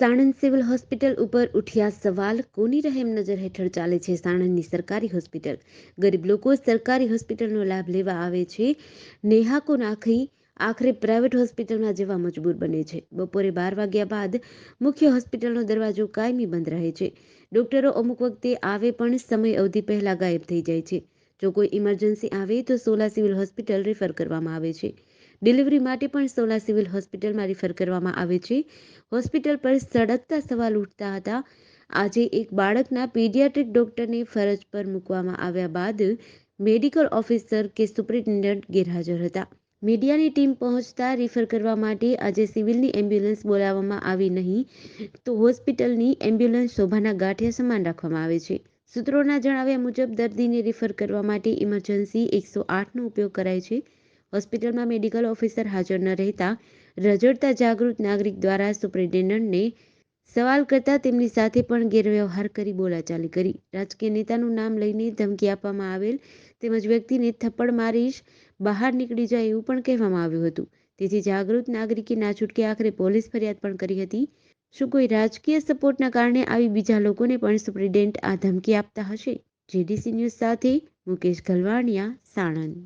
Sanand civil hospital ઉપર ઉઠ્યા સવાલ, કોની રહેમ નજર હેઠળ ચાલે છે સાણંદની સરકારી હોસ્પિટલ? ગરીબ લોકો સરકારી હોસ્પિટલનો લાભ લેવા આવે છે. નેહાકો નાખી આખરે પ્રાઇવેટ હોસ્પિટલમાં જવા મજબૂર બને છે. બપોરે બાર વાગ્યા બાદ મુખ્ય હોસ્પિટલનો દરવાજો કાયમી બંધ રહે છે. ડોક્ટરો અમુક વખતે આવે પણ સમય અવધિ પહેલાં ગાયબ થઈ જાય છે. જો કોઈ ઇમરજન્સી આવે તો સોલા સિવિલ હોસ્પિટલ રેફર કરવામાં આવે છે. ડિલિવરી માટે પણ સોલા સિવિલ હોસ્પિટલમાં રિફર કરવામાં આવે છે. હોસ્પિટલ પર સળગતા સવાલ ઉઠતા હતા. આજે એક બાળકના પીડિયાટ્રિક ડોક્ટરને ફરજ પર મૂકવામાં આવ્યા બાદ મેડિકલ ઓફિસર કે સુપ્રિન્ટેન્ડન્ટ ગેરહાજર હતા. મીડિયાની ટીમ પહોંચતા રિફર કરવા માટે આજે સિવિલની એમ્બ્યુલન્સ બોલાવવામાં આવી નહીં તો હોસ્પિટલની એમ્બ્યુલન્સ શોભાના ગાંઠિયા સમાન રાખવામાં આવે છે. સૂત્રોના જણાવ્યા મુજબ દર્દીને રિફર કરવા માટે ઇમરજન્સી એકસો આઠનો ઉપયોગ કરાય છે. હોસ્પિટલમાં મેડિકલ ઓફિસર હાજર ન રહેતા રજડતા જાગૃત નાગરિક દ્વારા સુપ્રિન્ટેન્ડન્ટને સવાલ કરતા તેમની સાથે પણ ગેરવ્યવહાર કરી બોલાચાલી કરી. રાજકીય નેતાનું નામ લઈને ધમકી આપવામાં આવેલ તેમજ વ્યક્તિને થપ્પડ મારીશ બહાર નીકળી જાય એવું પણ કહેવામાં આવ્યું હતું. તેથી જાગૃત નાગરિકે ના છૂટકે આખરે પોલીસ ફરિયાદ પણ કરી હતી. શું કોઈ રાજકીય સપોર્ટના કારણે આવી બીજા લોકોને પણ સુપ્રિન્ટેન્ડન્ટ આ ધમકી આપતા હશે? જેડીસી ન્યૂઝ સાથે મુકેશ ગલવાણિયા, સાણંદ.